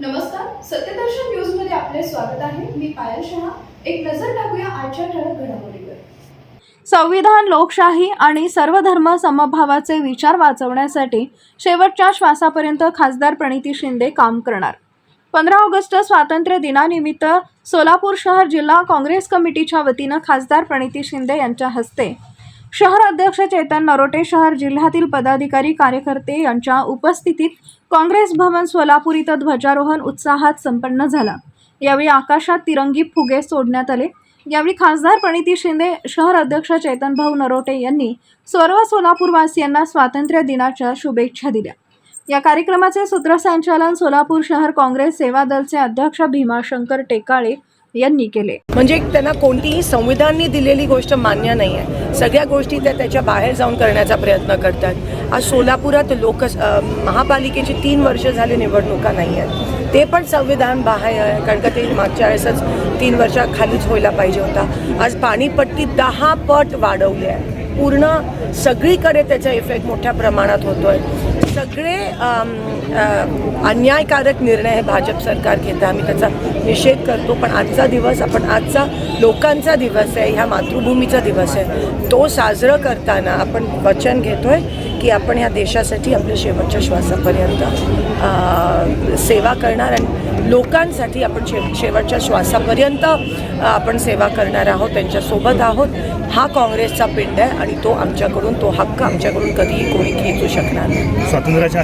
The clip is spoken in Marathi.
नमस्कार सत्यदर्शन न्यूजमध्ये आपले स्वागत आहे. मी पायल शहा. एक नजर टाकूया आजच्या ठळक घडामोडीवर. संविधान लोकशाही आणि सर्वधर्म समभावाचे विचार वाचवण्यासाठी शेवटच्या श्वासापर्यंत खासदार प्रणिती शिंदे काम करणार. पंधरा ऑगस्ट स्वातंत्र्य दिनानिमित्त सोलापूर शहर जिल्हा काँग्रेस कमिटीच्या वतीनं खासदार प्रणिती शिंदे यांच्या हस्ते शहर अध्यक्ष चेतन नरोटे शहर जिल्ह्यातील पदाधिकारी कार्यकर्ते यांच्या उपस्थितीत काँग्रेस भवन सोलापूर इथं ध्वजारोहण उत्साहात संपन्न झाला. यावेळी आकाशात तिरंगी फुगे सोडण्यात आले. यावेळी खासदार प्रणिती शिंदे शहर अध्यक्ष चेतन भाऊ नरोटे यांनी सर्व सोलापूरवासियांना स्वातंत्र्य दिनाच्या शुभेच्छा दिल्या. या कार्यक्रमाचे सूत्रसंचालन सोलापूर शहर काँग्रेस सेवा दलचे अध्यक्ष भीमाशंकर टेकाळे यांनी केले. म्हणजे त्यांना कोणतीही संविधानने दिलेली गोष्ट मान्य नाही आहे सगळ्या गोष्टी त्या त्याच्या बाहेर जाऊन करण्याचा प्रयत्न करतात. आज सोलापुरात लोक महापालिकेची तीन वर्ष झाली निवडणुका नाही आहेत ते पण संविधान बाहेर आहे कारण का ते मागच्या वेळेसच तीन वर्षाखालीच व्हायला पाहिजे होता. आज पाणीपट्टी दहा पट वाढवली आहे. पूर्ण सगळीकडे त्याचा इफेक्ट मोठ्या प्रमाणात होतो आहे सगळे अन्यायकारक निर्णय हे भाजप सरकार घेतं. आम्ही त्याचा निषेध करतो पण आजचा दिवस आपण आजचा लोकांचा दिवस आहे ह्या मातृभूमीचा दिवस आहे. तो साजरं करताना आपण वचन घेतोय की आपण ह्या देशासाठी आपल्या शेवटच्या श्वासापर्यंत सेवा करणार आणि लोकांसाठी आपण शे शेवटच्या श्वासापर्यंत आपण सेवा करणार आहोत त्यांच्यासोबत आहोत. हा काँग्रेसचा पिंड आहे आणि तो आमच्याकडून तो हक्क आमच्याकडून कधीही कोणी घेतू शकणार नाही. स्वातंत्र्याच्या